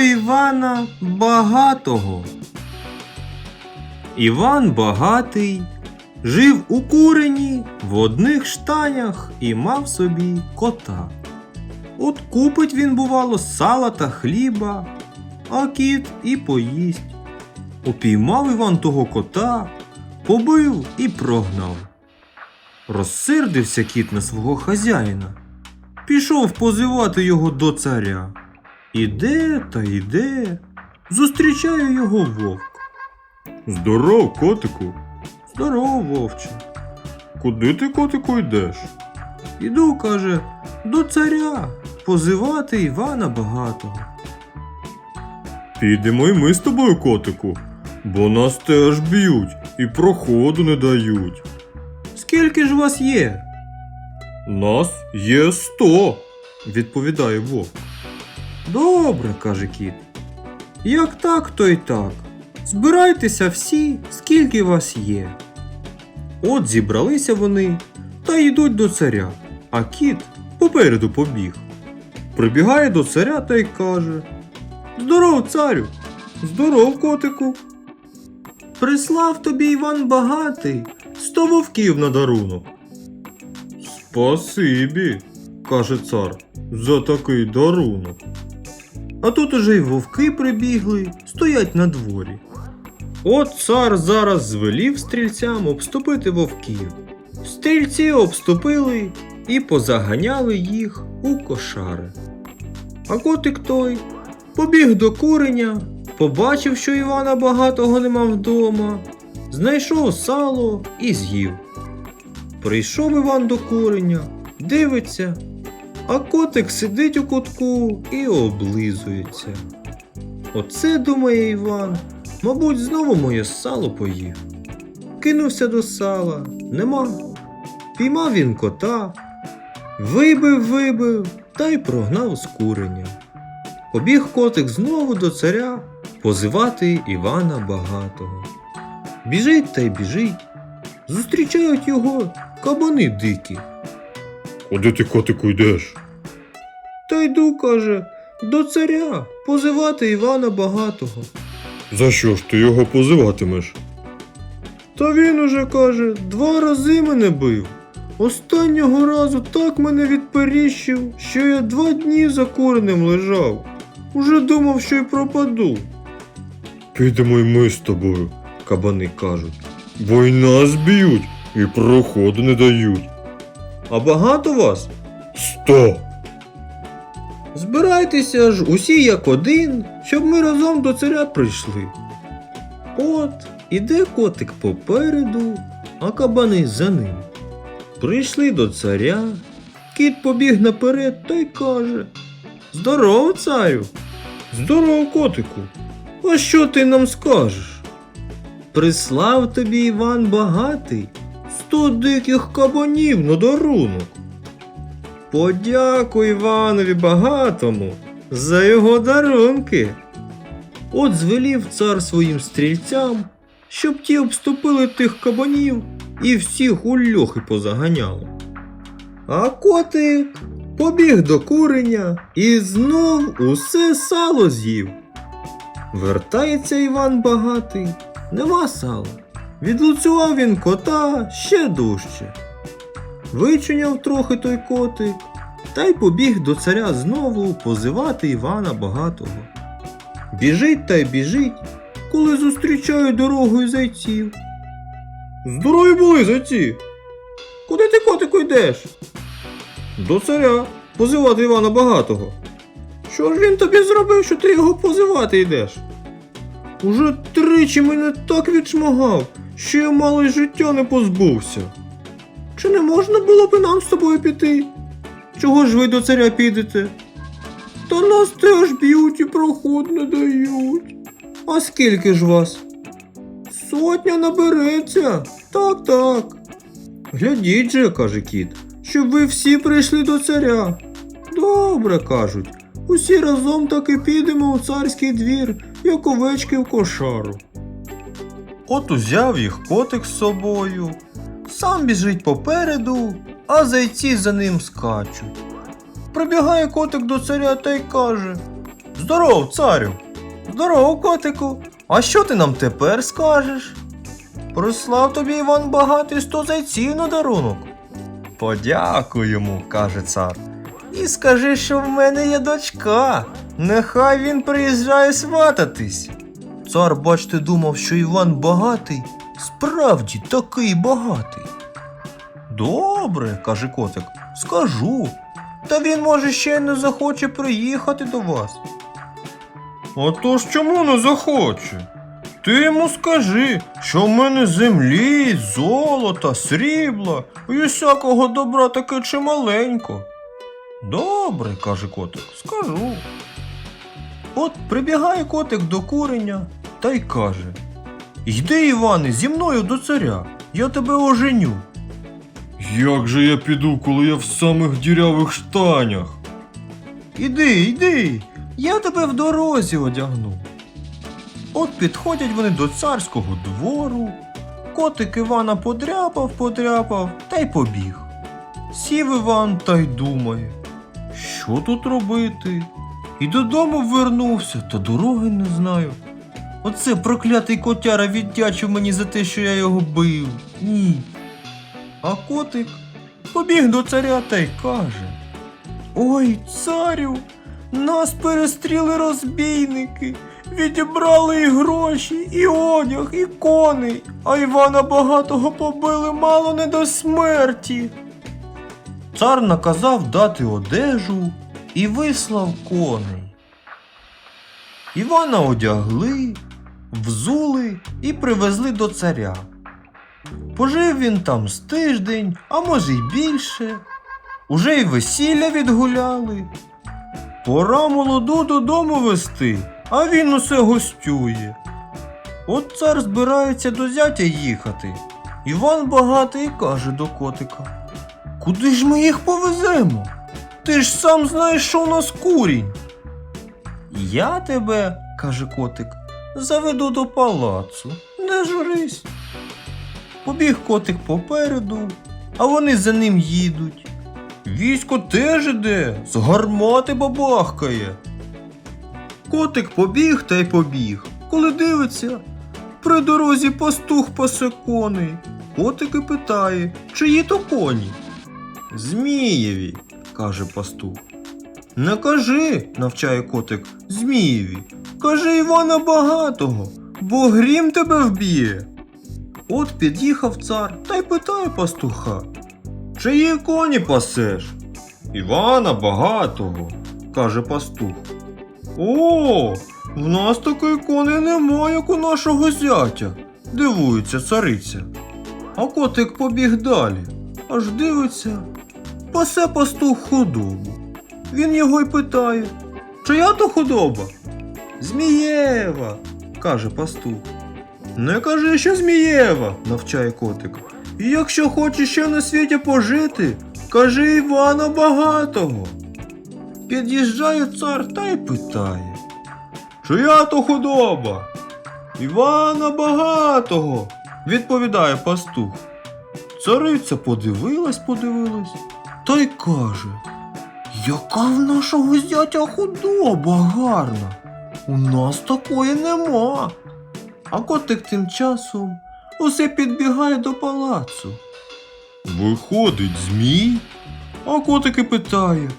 Івана Багатого. Іван Багатий жив у курені в одних штанях і мав собі кота. От купить він, бувало, сала та хліба, а кіт і поїсть. Упіймав Іван того кота, побив і прогнав. Розсердився кіт на свого хазяїна, пішов позивати його до царя. Іде та йде, зустрічає його вовк. Здоров, котику. Здоров, вовче. Куди ти, котику, йдеш? Іду, каже, до царя позивати Івана Багатого. Підемо й ми з тобою, котику, бо нас теж б'ють і проходу не дають. Скільки ж вас є? Нас є сто, відповідає вовк. Добре, каже кіт. Як так, то й так. Збирайтеся всі, скільки вас є. От зібралися вони та йдуть до царя, а кіт попереду побіг. Прибігає до царя та й каже: Здоров, царю! Здоров, котику. Прислав тобі Іван багатий, сто вовків на дарунок. Спасибі, каже цар, за такий дарунок. А тут уже й вовки прибігли, стоять на дворі. От цар зараз звелів стрільцям обступити вовків. Стрільці обступили і позаганяли їх у кошари. А котик той побіг до куреня, побачив, що Івана багатого нема вдома, знайшов сало і з'їв. Прийшов Іван до куреня, дивиться, а котик сидить у кутку і облизується. Оце, думає Іван, мабуть, знову моє сало поїв. Кинувся до сала, нема. Піймав він кота, вибив, вибив та й прогнав з куреня. Побіг котик знову до царя позивати Івана Багатого. Біжить та й біжить. Зустрічають його кабани дикі. Куди ти, котику, йдеш? Та йду, каже, до царя позивати Івана Багатого. За що ж ти його позиватимеш? Та він уже каже, два рази мене бив. Останнього разу так мене відперіщив, що я два дні за коренем лежав. Уже думав, що й пропаду. Підемо й ми з тобою, Кабани кажуть. бо й нас б'ють і проходу не дають. А багато вас? Сто! Збирайтеся ж усі як один, щоб ми разом до царя прийшли. От, іде котик попереду, а кабани за ним. Прийшли до царя, кіт побіг наперед та й каже: Здоров, царю! Здоров, котику! А що ти нам скажеш? Прислав тобі Іван багатий сто диких кабанів на дарунок. Подякуй Іванові багатому за його дарунки. От звелів цар своїм стрільцям, щоб ті обступили тих кабанів і всіх у льохи позаганяли. А котик побіг до куреня і знов усе сало з'їв. Вертається Іван багатий, нема сала. Відлуцював він кота ще дужче. Вичуняв трохи той котик, та й побіг до царя знову позивати Івана Багатого. Біжить та й біжить, коли зустрічає дорогою зайців. Здорові були зайці. Куди ти котику йдеш? До царя позивати Івана Багатого. Що ж він тобі зробив, що ти його позивати йдеш? Уже тричі мене так відшмагав, що я мало й життя не позбувся. Чи не можна було б нам з тобою піти? Чого ж ви до царя підете? Та нас теж б'ють і проход не дають. А скільки ж вас? Сотня набереться. Так, так. Глядіть же, каже кіт, щоб ви всі прийшли до царя. Добре, кажуть. Усі разом таки підемо у царський двір, як овечки в кошару. От узяв їх котик з собою, сам біжить попереду, а зайці за ним скачуть. Прибігає котик до царя та й каже: Здоров, царю. Здоров, котику. А що ти нам тепер скажеш? Прислав тобі Іван багатий сто зайців на дарунок. Подякуй йому, каже цар. І скажи, що в мене є дочка. Нехай він приїжджає свататись. Цар, бачте, думав, що Іван багатий, справді такий багатий. Добре, каже котик, скажу. Та він, може, ще й не захоче приїхати до вас. А то ж чому не захоче? Ти йому скажи, що в мене землі, золота, срібла і всякого добра таке чималенько. Добре, каже котик, скажу. От прибігає котик до куреня та й каже: Йди, Іване, зі мною до царя, я тебе оженю. Як же я піду, коли я в самих дірявих штанях? Іди, іди, я тебе в дорозі одягну. От підходять вони до царського двору. Котик Івана подряпав, подряпав та й побіг. Сів Іван та й думає, що тут робити? І додому вернувся, та дороги не знаю. Оце проклятий котяра віддячив мені за те, що я його бив. Ні. А котик побіг до царя та й каже. Ой, царю, нас перестріли розбійники, відібрали і гроші, і одяг, і коней, а Івана Багатого побили мало не до смерті. Цар наказав дати одежу і вислав коней. Івана одягли, взули і привезли до царя. Пожив він там з тиждень, а може й більше. Уже й весілля відгуляли. Пора молоду додому вести, а він усе гостює. От цар збирається до зятя їхати. Іван багатий каже до котика. Куди ж ми їх повеземо? Ти ж сам знаєш, що у нас курінь. Я тебе, каже котик, заведу до палацу. Не журись. Побіг котик попереду, а вони за ним їдуть. Військо теж іде, з гармати бабахкає. Котик побіг та й побіг. Коли дивиться, при дорозі пастух пасе коней. Котик і питає, чиї то коні? Змієві, каже пастух. Не кажи, навчає котик, Змієві. Кажи Івана Багатого, бо грім тебе вб'є. От під'їхав цар та й питає пастуха. Чиї коні пасеш? Івана багатого, каже пастух. О, в нас такої коней нема, як у нашого зятя, дивується цариця. А котик побіг далі, аж дивиться, пасе пастух худобу. Він його й питає, чия то худоба? Змієва, каже пастух. Не кажи, що Змієва, навчає котик. І якщо хочеш ще на світі пожити, кажи Івана Багатого. Під'їжджає цар та й питає. Чия то худоба? Івана Багатого, відповідає пастух. Цариця подивилась, подивилась, та й каже. Яка в нашого зятя худоба гарна. У нас такої нема. А котик тим часом усе підбігає до палацу. Виходить змій, а котик і питає.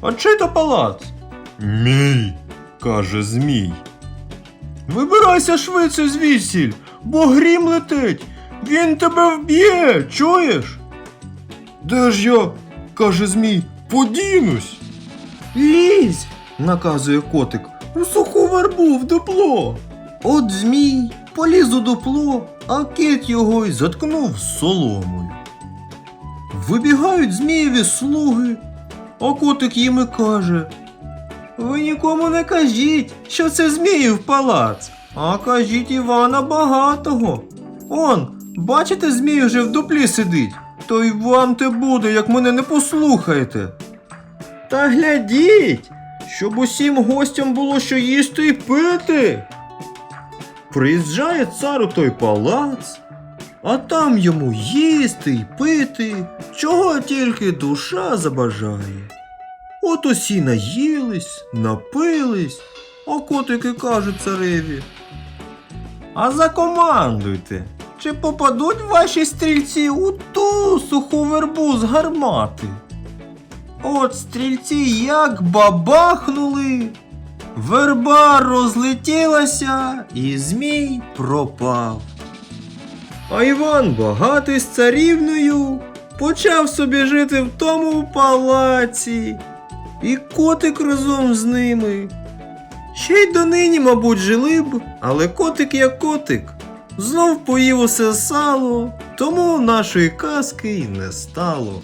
А чий то палац? Мій, каже змій. Вибирайся швидше звідсіль, бо грім летить. Він тебе вб'є, чуєш? Де ж я, каже змій, подінусь? Лізь, наказує котик, у суху вербу в дупло. От змій поліз у дупло, а кит його й заткнув соломою. Вибігають змієві слуги, а котик їм і каже. Ви нікому не кажіть, що це зміїв палац, а кажіть Івана Багатого. Он, бачите, змій вже в дуплі сидить, то й вам те буде, як мене не послухаєте. Та глядіть, щоб усім гостям було що їсти і пити. Приїжджає цар у той палац, а там йому їсти й пити, чого тільки душа забажає. От усі наїлись, напились, а котики кажуть цареві. А закомандуйте, чи попадуть ваші стрільці у ту суху вербу з гармати? От стрільці як бабахнули, верба розлетілася, і змій пропав. А Іван багатий з царівною почав собі жити в тому палаці, і котик разом з ними. Ще й донині, мабуть, жили б, але котик як котик. Знов поїв усе сало, тому нашої казки й не стало.